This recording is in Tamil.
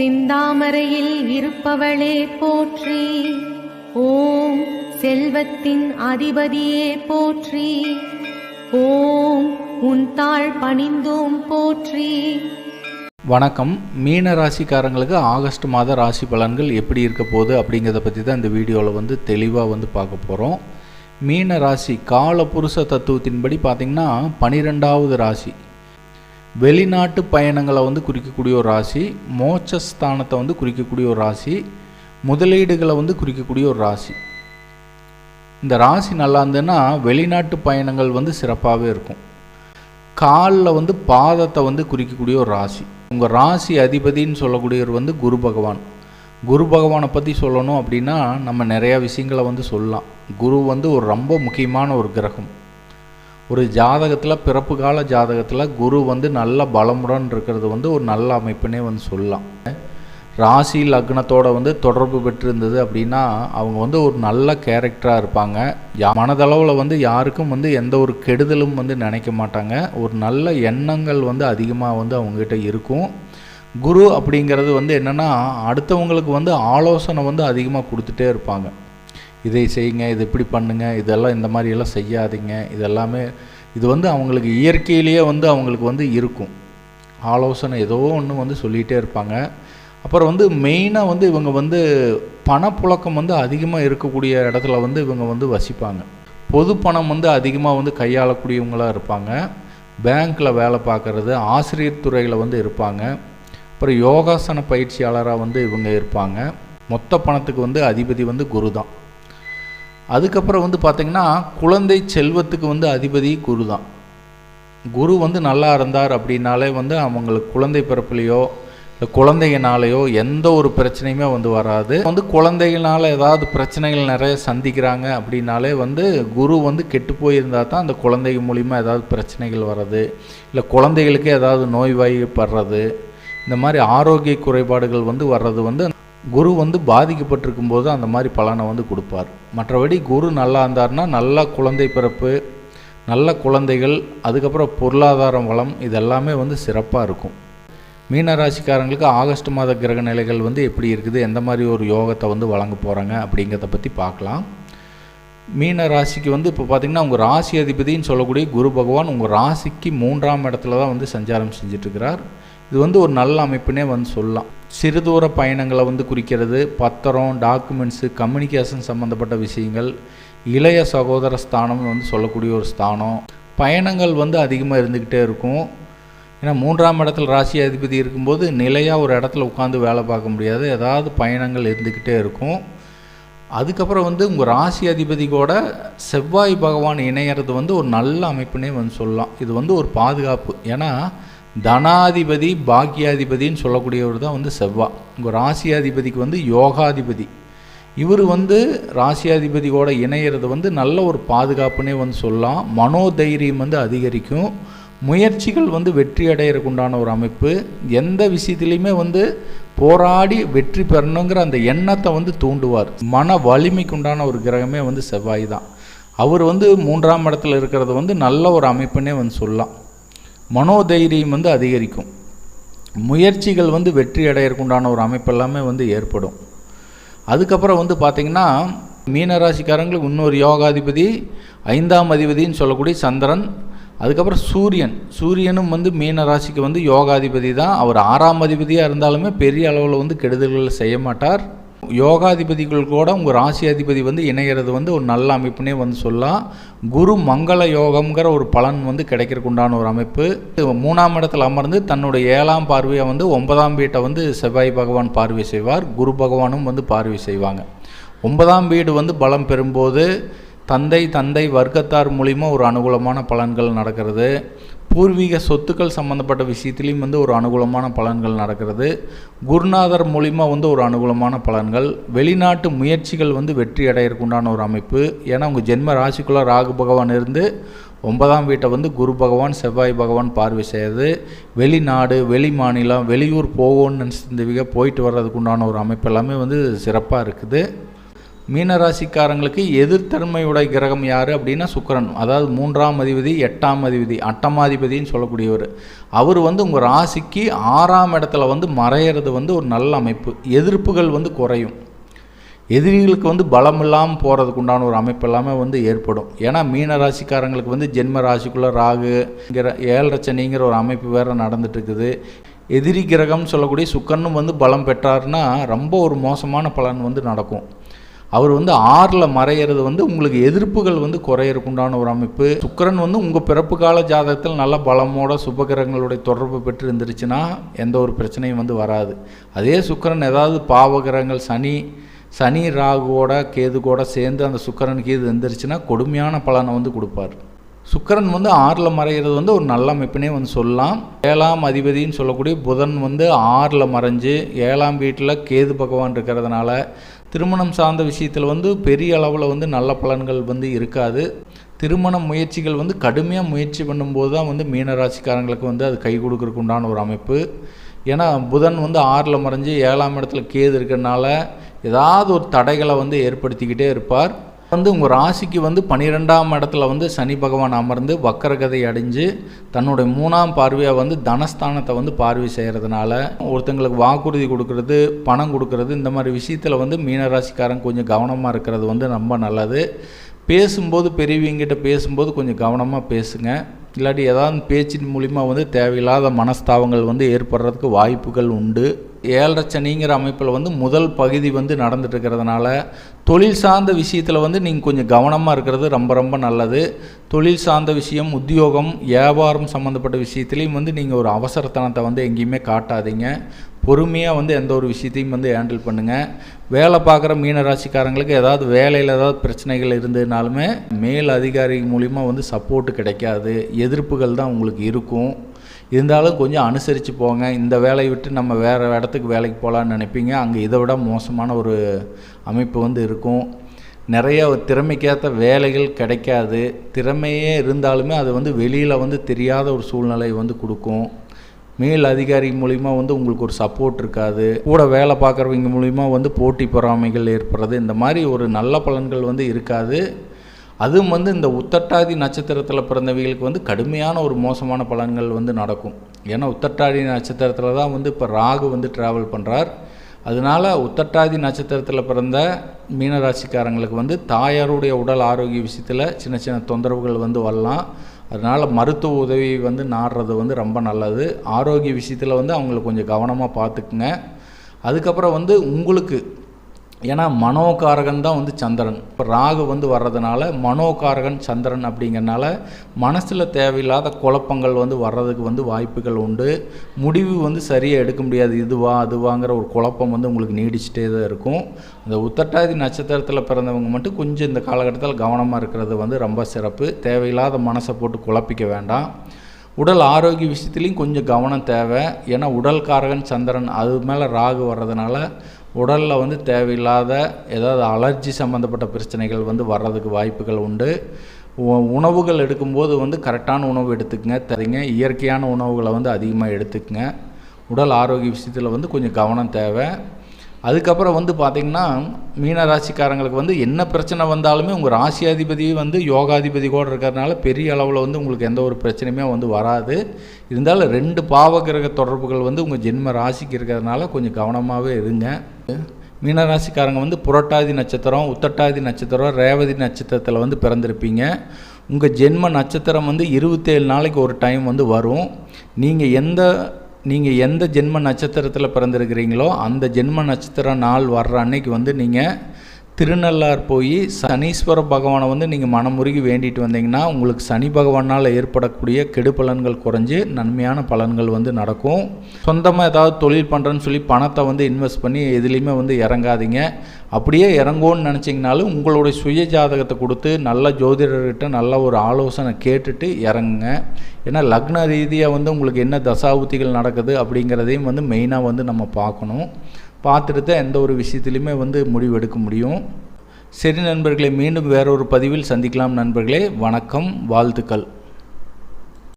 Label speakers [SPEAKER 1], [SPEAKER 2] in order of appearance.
[SPEAKER 1] சிந்தாமரையில் இருப்பவளே போற்றி. ஓம் செல்வத்தின் அதிபதியே போற்றி. ஓம் உன் தாழ் பணிந்தோம் போற்றி.
[SPEAKER 2] வணக்கம். மீன ராசிக்காரங்களுக்கு ஆகஸ்ட் மாத ராசி பலன்கள் எப்படி இருக்க போகுது அப்படிங்கிறத பற்றி தான் இந்த வீடியோவில் வந்து தெளிவாக வந்து பார்க்க போகிறோம் மீன ராசி கால புருஷ தத்துவத்தின்படி பார்த்திங்கன்னா பனிரெண்டாவது ராசி. வெளிநாட்டு பயணங்களை வந்து குறிக்கக்கூடிய ஒரு ராசி மோட்சஸ்தானத்தை வந்து குறிக்கக்கூடிய ஒரு ராசி முதலீடுகளை வந்து குறிக்கக்கூடிய ஒரு ராசி. இந்த ராசி நல்லா இருந்ததுன்னா வெளிநாட்டு பயணங்கள் வந்து சிறப்பாகவே இருக்கும். காலில் வந்து பாதத்தை வந்து குறிக்கக்கூடிய ஒரு ராசி. உங்கள் ராசி அதிபதின்னு சொல்லக்கூடியவர் வந்து குரு பகவான். குரு பகவானை பற்றி சொல்லணும் அப்படின்னா நம்ம நிறையா விஷயங்களை வந்து சொல்லலாம். குரு வந்து ஒரு ரொம்ப முக்கியமான ஒரு கிரகம். ஒரு ஜாதகத்தில் பிறப்பு கால ஜாதகத்தில் குரு வந்து நல்ல பலமுடன் இருக்கிறது வந்து ஒரு நல்ல அமைப்புனே வந்து சொல்லலாம். ராசி லக்னத்தோட வந்து தொடர்பு பெற்றிருந்தது அப்படின்னா அவங்க வந்து ஒரு நல்ல கேரக்டராக இருப்பாங்க. மனதளவில் வந்து யாருக்கும் வந்து எந்த ஒரு கெடுதலும் வந்து நினைக்க மாட்டாங்க. ஒரு நல்ல எண்ணங்கள் வந்து அதிகமாக வந்து அவங்ககிட்ட இருக்கும். குரு அப்படிங்கிறது வந்து என்னென்னா அடுத்தவங்களுக்கு வந்து ஆலோசனை வந்து அதிகமாக கொடுத்துட்டே இருப்பாங்க. இதை செய்யுங்க இது இப்படி பண்ணுங்க இதெல்லாம் இந்த மாதிரி எல்லாம் செய்யாதீங்க. இதெல்லாமே இது வந்து அவங்களுக்கு இயற்கையிலேயே வந்து அவங்களுக்கு வந்து இருக்கும். ஆலோசனை ஏதோ ஒன்று வந்து சொல்லிகிட்டே இருப்பாங்க. அப்புறம் வந்து மெயினாக வந்து இவங்க வந்து பணப்புழக்கம் வந்து அதிகமாக இருக்கக்கூடிய இடத்துல வந்து இவங்க வந்து வசிப்பாங்க. பொது பணம் வந்து அதிகமாக வந்து கையாளக்கூடியவங்களாக இருப்பாங்க. பேங்க்கில் வேலை பார்க்குறது ஆசிரியர் துறையில் வந்து இருப்பாங்க. அப்புறம் யோகாசன பயிற்சியாளராக வந்து இவங்க இருப்பாங்க. மொத்த பணத்துக்கு வந்து அதிபதி வந்து குரு தான். அதுக்கப்புறம் வந்து பார்த்திங்கன்னா குழந்தை செல்வத்துக்கு வந்து அதிபதி குரு தான் குரு வந்து நல்லா இருந்தார் அப்படின்னாலே வந்து அவங்களுக்கு குழந்தை பிறப்புலையோ இல்லை குழந்தைங்கனாலேயோ எந்த ஒரு பிரச்சனையுமே வந்து வராது. வந்து குழந்தைகளால் ஏதாவது பிரச்சனைகள் நிறைய சந்திக்கிறாங்க அப்படின்னாலே வந்து குரு வந்து கெட்டு போயிருந்தா தான் அந்த குழந்தைங்க மூலிமா ஏதாவது பிரச்சனைகள் வர்றது இல்லை குழந்தைகளுக்கு ஏதாவது நோய்வாய்ப்படுறது இந்த மாதிரி ஆரோக்கிய குறைபாடுகள் வந்து வர்றது வந்து குரு வந்து பாதிக்கப்பட்டிருக்கும் போது அந்த மாதிரி பலனை வந்து கொடுப்பார். மற்றபடி குரு நல்லா இருந்தார்னா நல்ல குழந்தை பிறப்பு நல்ல குழந்தைகள் அதுக்கப்புறம் பொருளாதாரம் வளம் இதெல்லாமே வந்து சிறப்பாக இருக்கும். மீனராசிக்காரங்களுக்கு ஆகஸ்ட் மாத கிரக நிலைகள் வந்து எப்படி இருக்குது எந்த மாதிரி ஒரு யோகத்தை வந்து வழங்க போகிறாங்க அப்படிங்கிறத பற்றி பார்க்கலாம். மீன ராசிக்கு வந்து இப்போ பார்த்தீங்கன்னா உங்கள் ராசி அதிபதின்னு சொல்லக்கூடிய குரு பகவான் உங்கள் ராசிக்கு மூன்றாம் இடத்துல தான் வந்து சஞ்சாரம் செஞ்சிட்ருக்கிறார் இது வந்து ஒரு நல்ல அமைப்புனே வந்து சொல்லலாம். சிறுதூர பயணங்களை வந்து குறிக்கிறது பத்திரம் டாக்குமெண்ட்ஸு கம்யூனிகேஷன் சம்மந்தப்பட்ட விஷயங்கள் இளைய சகோதர ஸ்தானம்னு வந்து சொல்லக்கூடிய ஒரு ஸ்தானம். பயணங்கள் வந்து அதிகமாக இருந்துக்கிட்டே இருக்கும். ஏன்னா மூன்றாம் இடத்துல ராசி அதிபதி இருக்கும்போது நிலையாக ஒரு இடத்துல உட்காந்து வேலை பார்க்க முடியாது. ஏதாவது பயணங்கள் இருந்துக்கிட்டே இருக்கும். அதுக்கப்புறம் வந்து உங்கள் ராசி அதிபதி கூட செவ்வாய் பகவான் இணையிறது வந்து ஒரு நல்ல அமைப்புனே வந்து சொல்லலாம். இது வந்து ஒரு பாதுகாப்பு. ஏன்னா தனாதிபதி பாக்கியாதிபதின்னு சொல்லக்கூடியவர் தான் வந்து செவ்வாய் உங்கள் ராசியாதிபதிக்கு வந்து யோகாதிபதி. இவர் வந்து ராசியாதிபதியோட இணையிறது வந்து நல்ல ஒரு பாதுகாப்புனே வந்து சொல்லலாம். மனோதைரியம் வந்து அதிகரிக்கும். முயற்சிகள் வந்து வெற்றி அடையிறதுக்கு உண்டான ஒரு அமைப்பு எந்த விஷயத்துலையுமே வந்து போராடி வெற்றி பெறணுங்கிற அந்த எண்ணத்தை வந்து தூண்டுவார். மன வலிமைக்கு உண்டான ஒரு கிரகமே வந்து செவ்வாய் தான். அவர் வந்து மூன்றாம் இடத்துல இருக்கிறது வந்து நல்ல ஒரு அமைப்புன்னே வந்து சொல்லலாம். மனோதைரியம் வந்து அதிகரிக்கும். முயற்சிகள் வந்து வெற்றி அடையிறதுக்கு உண்டான ஒரு அமைப்பு எல்லாமே வந்து ஏற்படும். அதுக்கப்புறம் வந்து பார்த்திங்கன்னா மீனராசிக்காரங்களுக்கு இன்னொரு யோகாதிபதி ஐந்தாம் அதிபதின்னு சொல்லக்கூடிய சந்திரன் அதுக்கப்புறம் சூரியன். சூரியனும் வந்து மீன ராசிக்கு வந்து யோகாதிபதி தான். அவர் ஆறாம் அதிபதியாக இருந்தாலுமே பெரிய அளவில் வந்து கெடுதல்கள் செய்ய மாட்டார். யோகாதிபதிகள் கூட உங்கள் ராசி அதிபதி வந்து இணைகிறது வந்து ஒரு நல்ல அமைப்புனே வந்து சொல்லலாம். குரு மங்கள யோகம்ங்கிற ஒரு பலன் வந்து கிடைக்கிறக்குண்டான ஒரு அமைப்பு. மூணாம் இடத்துல அமர்ந்து தன்னுடைய ஏழாம் பார்வையை வந்து ஒன்பதாம் வீட்டை வந்து செவ்வாய் பகவான் பார்வை செய்வார். குரு பகவானும் வந்து பார்வை செய்வாங்க. ஒன்பதாம் வீடு வந்து பலம் பெறும்போது தந்தை தந்தை வர்க்கத்தார் மூலிமா ஒரு அனுகூலமான பலன்கள் நடக்கிறது. பூர்வீக சொத்துக்கள் சம்மந்தப்பட்ட விஷயத்துலேயும் வந்து ஒரு அனுகூலமான பலன்கள் நடக்கிறது. குருநாதர் மூலிமா வந்து ஒரு அனுகூலமான பலன்கள். வெளிநாட்டு முயற்சிகள் வந்து வெற்றி அடையிறக்குண்டான உண்டான ஒரு அமைப்பு. ஏன்னா உங்கள் ஜென்ம ராசிக்குள்ளே ராகு பகவான் இருந்து ஒன்பதாம் வீட்டை வந்து குரு பகவான் செவ்வாய் பகவான் பார்வை செய்யுது. வெளிநாடு வெளி மாநிலம் வெளியூர் போகணும்னு நினச்சிருந்தவங்க போயிட்டு வர்றதுக்கு உண்டான ஒரு அமைப்பு எல்லாமே வந்து சிறப்பாக இருக்குது. மீனராசிக்காரங்களுக்கு எதிர்த்தன்மையுடைய கிரகம் யார் அப்படின்னா சுக்கரன். அதாவது மூன்றாம் அதிபதி எட்டாம் அதிபதி அட்டமாதிபதின்னு சொல்லக்கூடியவர். அவர் வந்து உங்கள் ராசிக்கு ஆறாம் இடத்துல வந்து மறையிறது வந்து ஒரு நல்ல அமைப்பு. எதிர்ப்புகள் வந்து குறையும். எதிரிகளுக்கு வந்து பலம் இல்லாமல் போகிறதுக்கு உண்டான ஒரு அமைப்பு எல்லாமே வந்து ஏற்படும். ஏன்னா மீன ராசிக்காரங்களுக்கு வந்து ஜென்ம ராசிக்குள்ளே ராகுங்கிற ஏழரை சனிங்கிற ஒரு அமைப்பு வேறு நடந்துட்டுருக்குது. எதிரி கிரகம்னு சொல்லக்கூடிய சுக்கரனும் வந்து பலம் பெற்றாருன்னா ரொம்ப ஒரு மோசமான பலன் வந்து நடக்கும். அவர் வந்து ஆறில் மறையிறது வந்து உங்களுக்கு எதிர்ப்புகள் வந்து குறையறக்குண்டான ஒரு அமைப்பு. சுக்கிரன் வந்து உங்கள் பிறப்பு கால ஜாதகத்தில் நல்ல பலமோட சுபகிரகங்களுடைய தொடர்பு பெற்று இருந்துருச்சுன்னா எந்த ஒரு பிரச்சனையும் வந்து வராது. அதே சுக்கரன் ஏதாவது பாவகிரகங்கள் சனி சனி ராகுவோட கேது கூட சேர்ந்து அந்த சுக்கரன் கீது இருந்துருச்சுன்னா கொடுமையான பலனை வந்து கொடுப்பார். சுக்கரன் வந்து ஆறில் மறைகிறது வந்து ஒரு நல்ல அமைப்பினே வந்து சொல்லலாம். ஏழாம் அதிபதின்னு சொல்லக்கூடிய புதன் வந்து ஆறில் மறைஞ்சு ஏழாம் வீட்டில் கேது பகவான் இருக்கிறதுனால திருமணம் சார்ந்த விஷயத்தில் வந்து பெரிய அளவில் வந்து நல்ல பலன்கள் வந்து இருக்காது. திருமண முயற்சிகள் வந்து கடுமையாக முயற்சி பண்ணும்போது தான் வந்து மீனராசிக்காரங்களுக்கு வந்து அது கை கொடுக்கறதுக்கு உண்டான ஒரு அமைப்பு. ஏன்னா புதன் வந்து ஆறில் மறைஞ்சு ஏழாம் இடத்துல கேது இருக்கிறனால ஏதாவது ஒரு தடைகளை வந்து ஏற்படுத்திக்கிட்டே இருப்பார். வந்து உங்கள் ராசிக்கு வந்து பன்னிரெண்டாம் இடத்துல வந்து சனி பகவான் அமர்ந்து வக்கரகதை அடைஞ்சு தன்னுடைய மூணாம் பார்வையாக வந்து தனஸ்தானத்தை வந்து பார்வை செய்கிறதுனால ஒருத்தங்களுக்கு வாக்குறுதி கொடுக்கறது பணம் கொடுக்கறது இந்த மாதிரி விஷயத்தில் வந்து மீனராசிக்காரங்க கொஞ்சம் கவனமாக இருக்கிறது வந்து ரொம்ப நல்லது. பேசும்போது பெரியவங்கிட்ட பேசும்போது கொஞ்சம் கவனமாக பேசுங்க. இல்லாட்டி ஏதாவது பேச்சின் மூலிமா வந்து தேவையில்லாத மனஸ்தாபங்கள் வந்து ஏற்படுறதுக்கு வாய்ப்புகள் உண்டு. ஏழரை சனிங்கிற அமைப்பில் வந்து முதல் பகுதி வந்து நடந்துட்டு இருக்கிறதுனால தொழில் சார்ந்த விஷயத்தில் வந்து நீங்கள் கொஞ்சம் கவனமாக இருக்கிறது ரொம்ப ரொம்ப நல்லது. தொழில் சார்ந்த விஷயம் உத்தியோகம் வியாபாரம் சம்மந்தப்பட்ட விஷயத்துலேயும் வந்து நீங்கள் ஒரு அவசரத்தனத்தை வந்து எங்கேயுமே காட்டாதீங்க. பொறுமையாக வந்து எந்த ஒரு விஷயத்தையும் வந்து ஹேண்டில் பண்ணுங்கள் வேலை பார்க்குற மீனராசிக்காரங்களுக்கு ஏதாவது வேலையில் ஏதாவது பிரச்சனைகள் இருந்ததுனாலுமே மேல் அதிகாரி மூலிமா வந்து சப்போர்ட்டு கிடைக்காது. எதிர்ப்புகள் தான் உங்களுக்கு இருக்கும். இருந்தாலும் கொஞ்சம் அனுசரித்து போங்க. இந்த வேலையை விட்டு நம்ம வேறு இடத்துக்கு வேலைக்கு போகலான்னு நினைப்பீங்க. அங்கே இதை விட மோசமான ஒரு அமைப்பு வந்து இருக்கும். நிறைய திறமைக்கேற்ற வேலைகள் கிடைக்காது. திறமையே இருந்தாலுமே அது வந்து வெளியில் வந்து தெரியாத ஒரு சூழ்நிலை வந்து கொடுக்கும். மேல் அதிகாரி மூலிமா வந்து உங்களுக்கு ஒரு சப்போர்ட் இருக்காது. கூட வேலை பார்க்குறவங்க மூலிமா வந்து போட்டி பொறாமைகள் ஏற்படுறது. இந்த மாதிரி ஒரு நல்ல பலன்கள் வந்து இருக்காது. அதுவும் வந்து இந்த உத்தட்டாதி நட்சத்திரத்தில் பிறந்தவங்களுக்கு வந்து கடுமையான ஒரு மோசமான பலன்கள் வந்து நடக்கும். ஏன்னா உத்தட்டாதி நட்சத்திரத்தில் தான் வந்து இப்போ ராகு வந்து ட்ராவல் பண்ணுறார் அதனால் உத்தட்டாதி நட்சத்திரத்தில் பிறந்த மீனராசிக்காரங்களுக்கு வந்து தாயாருடைய உடல் ஆரோக்கிய விஷயத்தில் சின்ன சின்ன தொந்தரவுகள் வந்து வரலாம். அதனால் மருத்துவ உதவி வந்து நாடுறது வந்து ரொம்ப நல்லது. ஆரோக்கிய விஷயத்தில் வந்து அவங்கள கொஞ்சம் கவனமாக பார்த்துக்குங்க. அதுக்கப்புறம் வந்து உங்களுக்கு ஏன்னா மனோகாரகன் தான் வந்து சந்திரன். இப்போ ராகு வந்து வர்றதுனால மனோகாரகன் சந்திரன் அப்படிங்கிறனால மனசில் தேவையில்லாத குழப்பங்கள் வந்து வர்றதுக்கு வந்து வாய்ப்புகள் உண்டு. முடிவு வந்து சரியாக எடுக்க முடியாது. இதுவா அதுவாங்கிற ஒரு குழப்பம் வந்து உங்களுக்கு நீடிச்சிட்டே தான் இருக்கும். அந்த உத்தட்டாதி நட்சத்திரத்தில் பிறந்தவங்க மட்டும் கொஞ்சம் இந்த காலகட்டத்தில் கவனமாக இருக்கிறது வந்து ரொம்ப சிறப்பு. தேவையில்லாத மனசை போட்டு குழப்பிக்க வேண்டாம். உடல் ஆரோக்கிய விஷயத்துலேயும் கொஞ்சம் கவனம் தேவை. ஏன்னா உடல் காரகன் சந்திரன் அது மேலே ராகு வர்றதுனால உடலில் வந்து தேவையில்லாத ஏதாவது அலர்ஜி சம்மந்தப்பட்ட பிரச்சனைகள் வந்து வர்றதுக்கு வாய்ப்புகள் உண்டு. உ- உணவுகள் எடுக்கும்போது வந்து கரெக்டான உணவு எடுத்துக்கங்க. தரீங்க இயற்கையான உணவுகளை வந்து அதிகமாக எடுத்துக்கங்க. உடல் ஆரோக்கிய விஷயத்தில் வந்து கொஞ்சம் கவனம் தேவை. அதுக்கப்புறம் வந்து பார்த்திங்கன்னா மீன ராசிக்காரங்களுக்கு வந்து என்ன பிரச்சனை வந்தாலுமே உங்கள் ராசியாதிபதி வந்து யோகாதிபதி கூட இருக்கிறதுனால பெரிய அளவில் வந்து உங்களுக்கு எந்த ஒரு பிரச்சனையுமே வந்து வராது. இருந்தாலும் ரெண்டு பாவகிரக தொடர்புகள் வந்து உங்கள் ஜென்ம ராசிக்கு இருக்கிறதுனால கொஞ்சம் கவனமாகவே இருங்க. மீனராசிக்காரங்க வந்து புரட்டாதி நட்சத்திரம் உத்தட்டாதி நட்சத்திரம் ரேவதி நட்சத்திரத்தில் வந்து பிறந்திருப்பீங்க. உங்கள் ஜென்ம நட்சத்திரம் வந்து இருபத்தேழு நாளைக்கு ஒரு டைம் வந்து வரும். நீங்கள் எந்த நீங்கள் எந்த ஜென்ம நட்சத்திரத்தில் பிறந்திருக்கிறீங்களோ அந்த ஜென்ம நட்சத்திர நாள் வர்ற அன்னைக்கு வந்து நீங்கள் திருநள்ளார் போய் சனீஸ்வர பகவானை வந்து நீங்கள் மனமுருகி வேண்டிட்டு வந்தீங்கன்னா உங்களுக்கு சனி பகவானால் ஏற்படக்கூடிய கெடு பலன்கள் குறைஞ்சு நன்மையான பலன்கள் வந்து நடக்கும். சொந்தமாக ஏதாவது தொழில் பண்ணுறேன்னு சொல்லி பணத்தை வந்து இன்வெஸ்ட் பண்ணி எதுலேயுமே வந்து இறங்காதீங்க. அப்படியே இறங்கோன்னு நினச்சிங்கனாலும் உங்களுடைய சுய ஜாதகத்தை கொடுத்து நல்ல ஜோதிடர்கிட்ட நல்ல ஒரு ஆலோசனை கேட்டுட்டு இறங்குங்க. ஏன்னா லக்ன ரீதியாக வந்து உங்களுக்கு என்ன தசாபுத்திகள் நடக்குது அப்படிங்கிறதையும் வந்து மெயினாக வந்து நம்ம பார்க்கணும். பார்த்துட்டு தான் எந்த ஒரு விஷயத்துலையுமே வந்து முடிவு எடுக்க முடியும். சரி நண்பர்களே மீண்டும் வேறொரு பதிவில் சந்திக்கலாம் நண்பர்களே. வணக்கம் வாழ்த்துக்கள்.